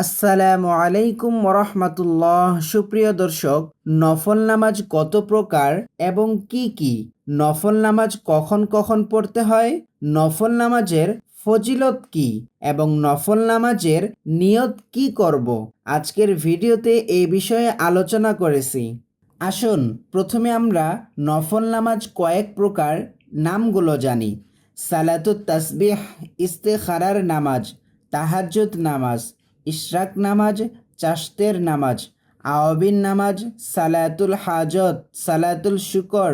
আসসালামু আলাইকুম রহমাতুল্লাহ সুপ্রিয় দর্শক, নফল নামাজ কত প্রকার এবং কি কি? নফল নামাজ কখন কখন পড়তে হয়? নফল নামাজের ফজিলত কি এবং নফল নামাজের নিয়ত কি করব? আজকের ভিডিওতে এই বিষয়ে আলোচনা করেছি। আসুন, প্রথমে আমরা নফল নামাজ কয়েক প্রকার নামগুলো জানি। সালাতুত তাসবিহ, ইস্তেখারার নামাজ, তাহাজ্জুদ নামাজ ইশরাক নামাজ চাস্তের নামাজ, আওয়াবিন নামাজ, সালাতুল হাজত, সালাতুল শুকর,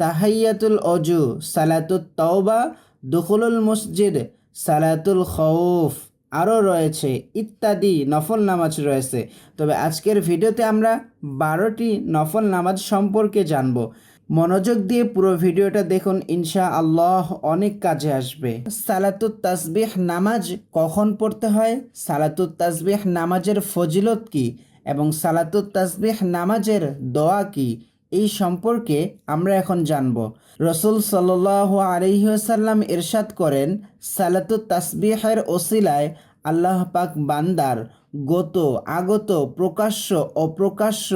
তাহাইয়াতুল অজু সালাতুল তওবা, দুখুলুল মসজিদ, সালাতুল খৌফ আরও রয়েছে ইত্যাদি নফল নামাজ রয়েছে। তবে আজকের ভিডিওতে আমরা বারোটি নফল নামাজ সম্পর্কে জানব। মনোযোগ দিয়ে পুরো ভিডিওটা দেখুন ইনশা আল্লাহ অনেক কাজে আসবে। সালাতুত তাসবিহ নামাজ কখন পড়তে হয়? সালাতুত তাসবিহ নামাজের ফজিলত কি? এবং সালাতুত তাসবিহ নামাজের দোয়া কি? এই সম্পর্কে আমরা এখন জানব। রসুল সাল্লাহ আলহিহাসাল্লাম ইরশাদ করেন, সালাতুত তাসবিহের ওসিলায় আল্লাহ পাক বান্দার গত, আগত, প্রকাশ্য, অপ্রকাশ্য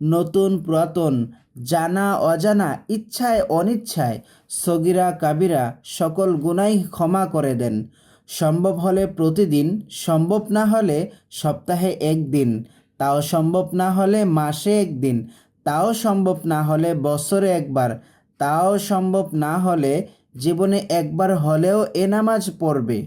নতুন পুরাতন, জানা, অজানা, ইচ্ছায়, অনিচ্ছায়, সগিরা, কাবিরা, সকল গুনাই ক্ষমা করে দেন। সম্ভব হলে প্রতিদিন, সম্ভব না হলে সপ্তাহে একদিন, তাও সম্ভব না হলে মাসে একদিন, তাও সম্ভব না হলে বছরে একবার, তাও সম্ভব না হলে জীবনে একবার হলেও এ নামাজ পড়বে।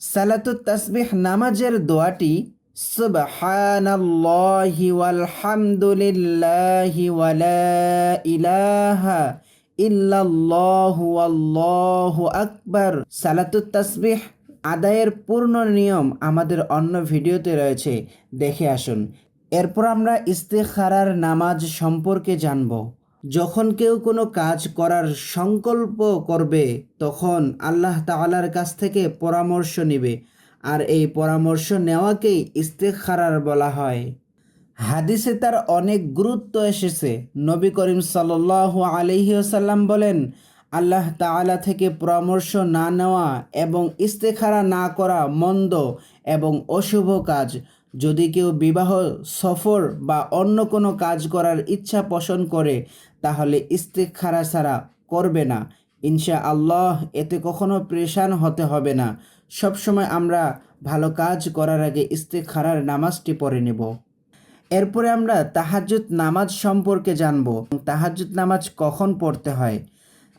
সালাতুত তাসবিহ নামাজের দোয়াটি সুবহানাল্লাহি ওয়ালহামদুলিল্লাহি ওয়ালা ইলাহা ইল্লাল্লাহু আল্লাহু আকবার। সালাতুত তাসবিহ, আদায়ের পূর্ণ নিয়ম আমাদের অন্য ভিডিওতে রয়েছে, দেখে আসুন। এরপর আমরা ইস্তেখারার নামাজ সম্পর্কে জানব। যখন কেউ কোনো কাজ করার সংকল্প করবে, তখন আল্লাহ তাআলার কাছ থেকে পরামর্শ নেবে। আর এই পরামর্শ নেওয়াকেই ইস্তেখারার বলা হয়। হাদিসে তার অনেক গুরুত্ব এসেছে। নবী করিম সাল্লাহ আলহিউসাল্লাম বলেন, আল্লাহ তাআলা থেকে পরামর্শ না নেওয়া এবং ইস্তেখারা না করা মন্দ এবং অশুভ কাজ। যদি কেউ বিবাহ, সফর বা অন্য কোনো কাজ করার ইচ্ছা পোষণ করে, তাহলে ইস্তেখারা ছাড়া করবে না। ইনশা আল্লাহ এতে কখনো প্রেশান হতে হবে না। সবসময় আমরা ভালো কাজ করার আগে ইস্তেখারার নামাজটি পড়ে নেব। এরপরে আমরা তাহাজ্জুদ নামাজ সম্পর্কে জানব। তাহাজ্জুদ নামাজ কখন পড়তে হয়?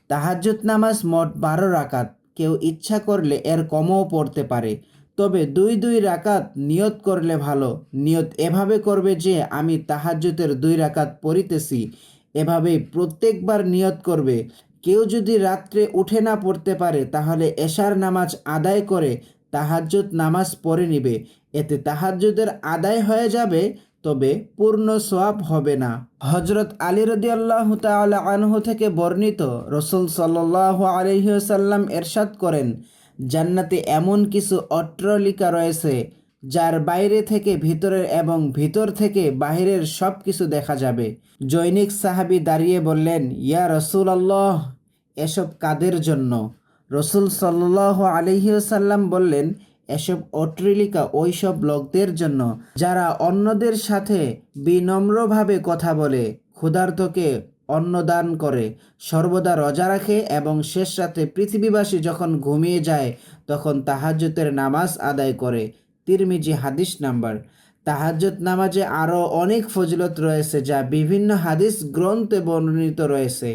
তাহাজ্জুদ নামাজ মোট বারো রাকাত। কেউ ইচ্ছা করলে এর কমও পড়তে পারে। তবে দুই দুই রাকাত নিয়ত করলে ভালো। নিয়ত এভাবে করবে যে, আমি তাহাজ্জুদের দুই রাকাত পড়িতেছি। এভাবেই প্রত্যেকবার নিয়ত করবে। কেউ যদি রাত্রে উঠে না পড়তে পারে, তাহলে এশার নামাজ আদায় করে তাহাজ্জুদ নামাজ পড়ে নিবে। এতে তাহাজ্জুদের আদায় হয়ে যাবে, তবে পূর্ণ সোয়াব হবে না। হজরত আলী রদি আল্লাহ আনহু থেকে বর্ণিত রসুল সাল্লাহ আলহিসাল্লাম এরশাদ করেন, জান্নাতে এমন কিছু অট্টলিকা রয়েছে যার বাইরে থেকে ভিতরের এবং ভিতর থেকে বাহিরের সব কিছু দেখা যাবে। জৈনিক সাহাবি দাঁড়িয়ে বললেন, ইয়া রসুল আল্লাহ এসব কাদের জন্য? রসুল সাল্লাহ আলহিউসাল্লাম বললেন, এসব অট্রিলিকা ওই সব লোকদের জন্য, যারা অন্যদের সাথে বিনম্রভাবে কথা বলে, ক্ষুধার্তকে অন্নদান করে, সর্বদা রোজা রাখে এবং শেষ রাতে পৃথিবীবাসী যখন ঘুমিয়ে যায়, তখন তাহাজ্জুতের নামাজ আদায় করে। তিরমিজি হাদিস নাম্বার। তাহাজ্জুদ নামাজে আরও অনেক ফজিলত রয়েছে যা বিভিন্ন হাদিস গ্রন্থে বর্ণিত রয়েছে।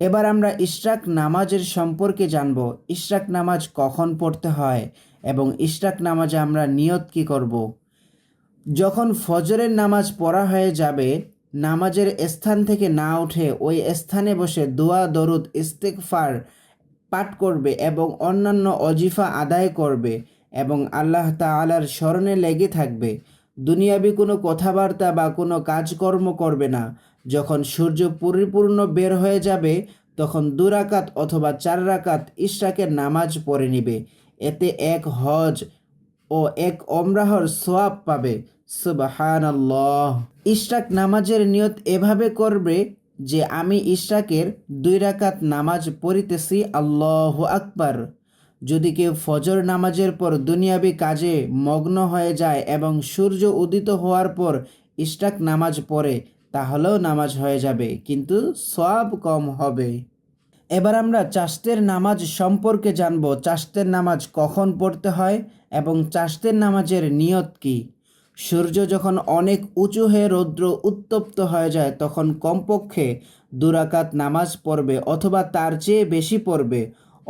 এবার আমরা ইশরাক নামাজের সম্পর্কে জানব, ইশরাক নামাজ কখন পড়তে হয় এবং ইশরাক নামাজে আমরা নিয়ত কি করব। যখন ফজরের নামাজ পড়া হয়ে যাবে, নামাজের স্থান থেকে না উঠে ওই স্থানে বসে দোয়া, দরুদ ইস্তেকফার পাঠ করবে এবং অন্যান্য অজিফা আদায় করবে। এবং আল্লাহ তালার স্মরণে লেগে থাকবে। দুনিয়াবি কোনো কথাবার্তা বা কোনো কাজকর্ম করবে না। যখন সূর্য পরিপূর্ণ বের হয়ে যাবে, তখন দুরাকাত অথবা চার রাকাত ইশরাকের নামাজ পড়ে নিবে। এতে এক হজ ও এক অমরাহর সোয়াব পাবে। সুবাহান ইশরাক নামাজের নিয়ত এভাবে করবে যে, আমি ইশরাকের দুই রাকাত নামাজ পড়িতেছি, আল্লাহ আকবার। যদি কেউ ফজর নামাজের পর দুনিয়াবি কাজে মগ্ন হয়ে যায় এবং সূর্য উদিত হওয়ার পর ইস্টাক নামাজ পড়ে, তাহলেও নামাজ হয়ে যাবে, কিন্তু সব কম হবে। এবার আমরা চাষতের নামাজ সম্পর্কে জানব চাষতের নামাজ কখন পড়তে হয় এবং চাষতের নামাজের নিয়ত কি? সূর্য যখন অনেক উঁচু হয়ে রৌদ্র উত্তপ্ত হয়ে যায়, তখন কমপক্ষে দুরাকাত নামাজ পড়বে অথবা তার চেয়ে বেশি পড়বে।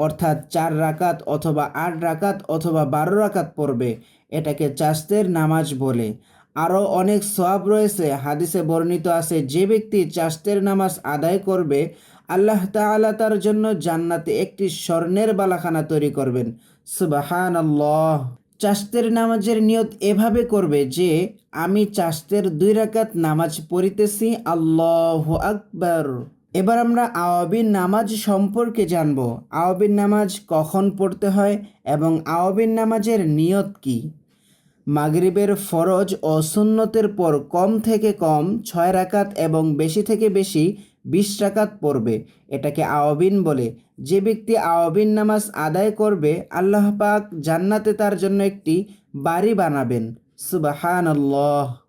অর্থাৎ চার রাকাত অথবা আট রাকাত অথবা বারো রাকাত পড়বে, এটাকে চাষতের নামাজ বলে। আরও অনেক সওয়াব রয়েছে, হাদিসে বর্ণিত আছে, যে ব্যক্তি চাষতের নামাজ আদায় করবে, আল্লাহ তাআলা তার জন্য জান্নাতে একটি স্বর্ণের বালাখানা তৈরি করবেন। সুবাহান আল্লাহ চাষতের নামাজের নিয়ত এভাবে করবে যে, আমি চাষতের দুই রাকাত নামাজ পড়িতেছি, আল্লাহ আকবর। এবার আমরা আওয়াবিন নামাজ সম্পর্কে জানব। আওয়াবিন নামাজ কখন পড়তে হয় এবং আওয়াবিন নামাজের নিয়ত কী? মাগরিবের ফরজ ও সুন্নতের পর কম থেকে কম ছয় রাকাত এবং বেশি থেকে বেশি বিশ রাকাত পড়বে। এটাকে আওয়াবিন বলে। যে ব্যক্তি আওয়াবিন নামাজ আদায় করবে, আল্লাহ পাক জান্নাতে তার জন্য একটি বাড়ি বানাবেন। সুবাহান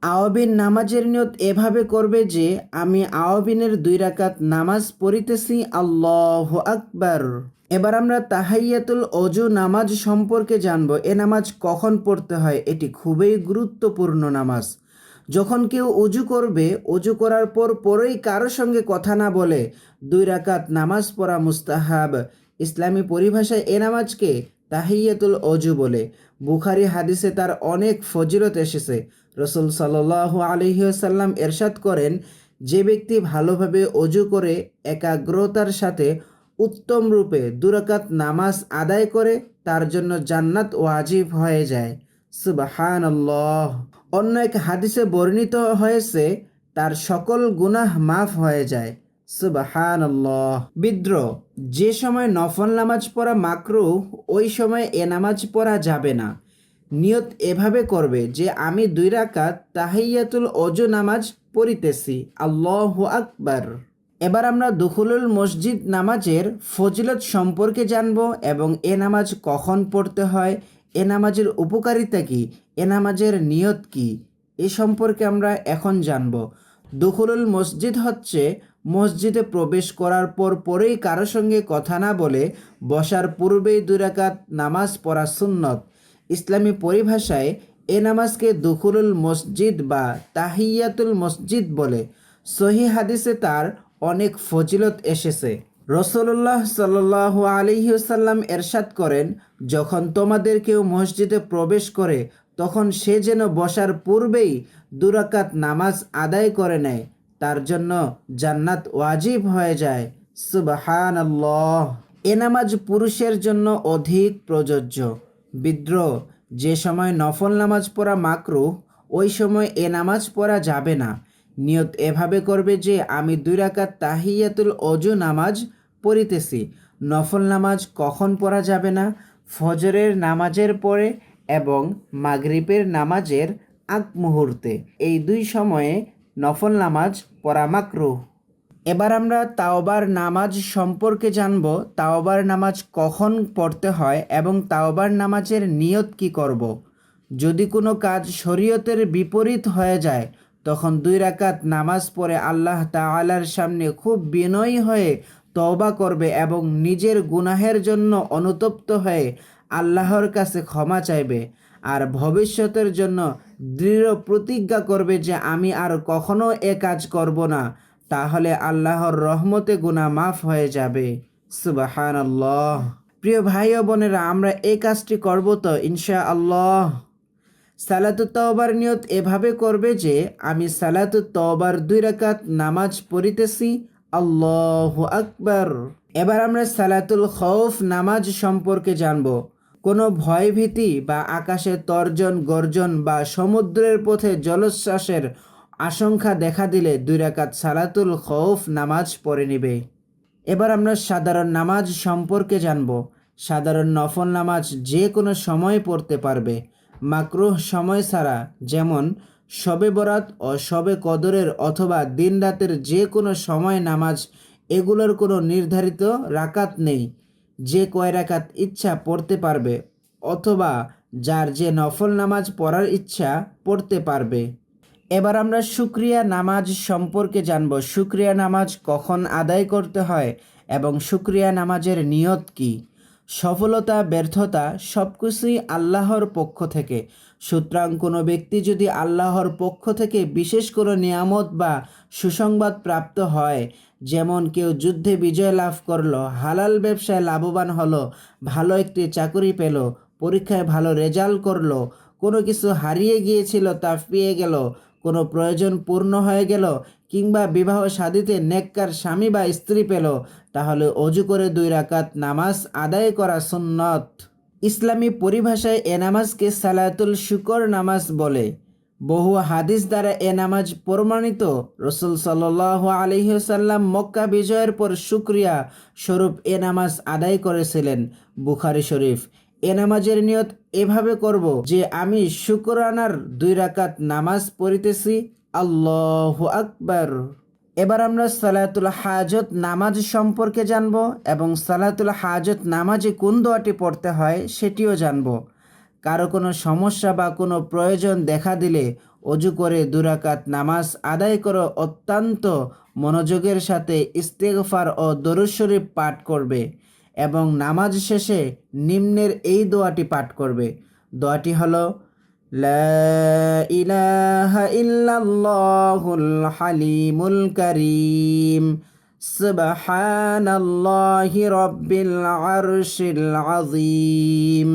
আওয়াবিন নামাজের নিয়ত এভাবে করবে যে, আমি আওয়াবিনের দুই রাকাত নামাজ পড়িতেছি, আল্লাহ আকবার। এবার আমরা তাহাইয়াতুল অজু নামাজ সম্পর্কে জানব, এ নামাজ কখন পড়তে হয়? এটি খুবই গুরুত্বপূর্ণ নামাজ। যখন কেউ অজু করবে, অজু করার পর পরেই কারও সঙ্গে কথা না বলে দুই রাকাত নামাজ পড়া মুস্তাহাব। ইসলামী পরিভাষায় এ নামাজকে তাহিয়াতুল অজু বলে। বুখারি হাদিসে তার অনেক ফজিলত এসেছে। রসুল সাল্লাহ আলহিসাল্লাম এরশাদ করেন, যে ব্যক্তি ভালোভাবে অজু করে, একাগ্রতার সাথে উত্তম রূপে দুরাকাত নামাজ আদায় করে, তার জন্য জান্নাত ওয়াজিব হয়ে যায়। সুবাহান অন্য এক হাদিসে বর্ণিত হয়েছে, তার সকল গুনাহ মাফ হয়ে যায়। সুবাহান বিদ্রোহ, যে সময় নফল নামাজ পড়া মাকরু ওই সময় এ নামাজ পড়া যাবে না। নিয়ত এভাবে করবে যে, আমি দুই রাকাত তাহাইয়াতুল অজু নামাজ পড়িতেছি। আল্লাহ আকবার। এবার আমরা দুখুলুল মসজিদ নামাজের ফজিলত সম্পর্কে জানব এবং এ নামাজ কখন পড়তে হয়, এ নামাজের উপকারিতা কি, এ নামাজের নিয়ত কি, এ সম্পর্কে আমরা এখন জানব। দুখুলুল মসজিদ হচ্ছে মসজিদে প্রবেশ করার পর পরেই কারও সঙ্গে কথা না বলে বসার পূর্বেই দুরাকাত নামাজ পড়া সুন্নত। ইসলামী পরিভাষায় এ নামাজকে দুখুলুল মসজিদ বা তাহিয়াতুল মসজিদ বলে। সহি হাদিসে তার অনেক ফজিলত এসেছে। রসল্লাহ সাল্লাহ আলিহাসাল্লাম এরশাদ করেন, যখন তোমাদের কেউ মসজিদে প্রবেশ করে, তখন সে যেন বসার পূর্বেই দুরাকাত নামাজ আদায় করে নেয়। তার জন্য জান্নাত ওয়াজিব হয়ে যায়। সুবাহান এ নামাজ পুরুষের জন্য অধিক প্রযোজ্য। বিদ্রোহ, যে সময় নফল নামাজ পড়া মাকরু ওই সময় এ নামাজ পড়া যাবে না। নিয়ত এভাবে করবে যে, আমি দুই রাকাত তাহিয়াতুল অজু নামাজ পড়িতেছি। নফল নামাজ কখন পড়া যাবে না? ফজরের নামাজের পরে এবং মাগরিবের নামাজের আগ মুহূর্তে। এই দুই সময়ে নফল নামাজ পড়া মাকরু এবার আমরা তাওবার নামাজ সম্পর্কে জানব, তাওবার নামাজ কখন পড়তে হয় এবং তাওবার নামাজের নিয়ত কি করব। যদি কোনো কাজ শরীয়তের বিপরীত হয়ে যায়, তখন দুই রাকাত নামাজ পড়ে আল্লাহ তাআলার সামনে খুব বিনয়ী হয়ে তওবা করবে এবং নিজের গুনাহের জন্য অনুতপ্ত হয়ে আল্লাহর কাছে ক্ষমা চাইবে আর ভবিষ্যতের জন্য দৃঢ় প্রতিজ্ঞা করবে যে আমি আর কখনো এ কাজ করব না, তাহলে আল্লাহর রহমতে গুণা মাফ হয়ে যাবে। সুবাহান আল্লাহ প্রিয় ভাই ও বোনেরা, আমরা এই কাজটি করব তো ইনশা আল্লাহ সালাতু তওবার নিয়ত এভাবে করবে যে, আমি সালাতু তওবার দুই রাকাত নামাজ পড়িতেছি, আল্লাহ আকবার। এবার আমরা সালাতুল খৌফ নামাজ সম্পর্কে জানব। কোনো ভয়ভীতি বা আকাশে তর্জন, গর্জন বা সমুদ্রের পথে জলোচ্ছ্বাসের আশঙ্কা দেখা দিলে দুই রাকাত সালাতুল খৌফ নামাজ পড়ে নিবে। এবার আমরা সাধারণ নামাজ সম্পর্কে জানব। সাধারণ নফল নামাজ যে কোনো সময় পড়তে পারবে। মাকরুহ সময় ছাড়া যেমন শবে বরাত ও শবে কদরের অথবা দিন রাতের যে কোনো সময় নামাজ, এগুলোর কোনো নির্ধারিত রাকাত নেই। যে কয় রাকাত ইচ্ছা পড়তে পারবে, অথবা যার যে নফল নামাজ পড়ার ইচ্ছা পড়তে পারবে। এবার আমরা শুক্রিয়া নামাজ সম্পর্কে জানব। শুক্রিয়া নামাজ কখন আদায় করতে হয় এবং শুক্রিয়া নামাজের নিয়ত কি? সফলতা, ব্যর্থতা সব কিছুই আল্লাহর পক্ষ থেকে। সুতরাং কোনো ব্যক্তি যদি আল্লাহর পক্ষ থেকে বিশেষ কোনো নিয়ামত বা সুসংবাদ প্রাপ্ত হয় যেমন কেউ যুদ্ধে বিজয় লাভ করল, হালাল ব্যবসায় লাভবান হলো, ভালো একটি চাকরি পেল, পরীক্ষায় ভালো রেজাল্ট করল, কোনো কিছু হারিয়ে গিয়েছিল তা পেয়ে গেল, কোনো প্রয়োজন পূর্ণ হয়ে গেল, কিংবা বিবাহ শাদিতে নেককার স্বামী বা স্ত্রী পেল, তাহলে অজু করে দুই রাকাত নামাজ আদায় করা সুন্নত। ইসলামী পরিভাষায় এ নামাজকে সালাতুল শুকর নামাজ বলে। বহু হাদিস দ্বারা এ নামাজ প্রমাণিত। রসুল সাল্লাহ আলহিসাল্লাম মক্কা বিজয়ের পর শুক্রিয়া স্বরূপ এ নামাজ আদায় করেছিলেন বুখারি শরীফ। এ নামাজের নিয়ত এভাবে করব যে আমি শুকরানার দুই রাকাত নামাজ পড়িতেছি। আল্লাহ আকবর। এবার আমরা সালাতুল হাজত নামাজ সম্পর্কে জানব এবং সালাতুল হাজত নামাজে কোন দোয়াটি পড়তে হয় সেটিও জানব। কারও কোনো সমস্যা বা কোনো প্রয়োজন দেখা দিলে অজু করে দুরাকাত নামাজ আদায় করো, অত্যন্ত মনোযোগের সাথে ইস্তেগফার ও দরুশরীফ পাঠ করবে এবং নামাজ শেষে নিম্নের এই দোয়াটি পাঠ করবে। দোয়াটি হলো হালিমুল করিম, সুবহানাল্লাহি আজিম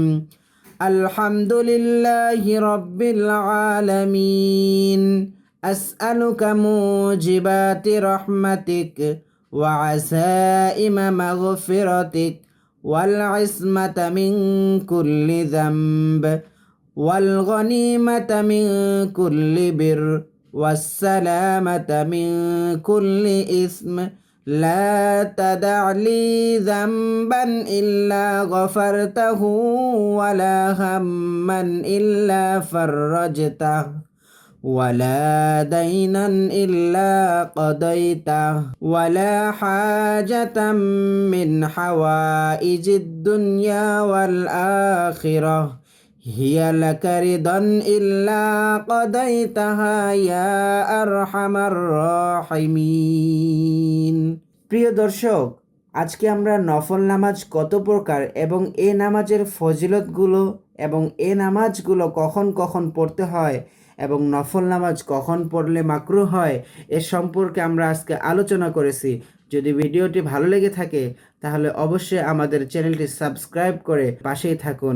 الحمد لله رب العالمين. أسألك موجبات رحمتك وعسائم مغفرتك والعصمة من كل ذنب والغنيمة من كل بر والسلامة من كل إثم لا تدع لي ذنبا إلا غفرته ولا هما إلا فرجته ولا دينا إلا قضيته ولا حاجة من حوائج الدنيا والآخرة هي لك رضا إلا قضيتها يا أرحم الراحمين প্রিয় দর্শক আজকে আমরা নফল নামাজ কত প্রকার এবং এ নামাজের ফজিলতগুলো এবং এ নামাজগুলো কখন কখন পড়তে হয় এবং নফল নামাজ কখন পড়লে মাকরু হয় এ সম্পর্কে আমরা আজকে আলোচনা করেছি যদি ভিডিওটি ভালো লেগে থাকে তাহলে অবশ্যই আমাদের চ্যানেলটি সাবস্ক্রাইব করে পাশেই থাকুন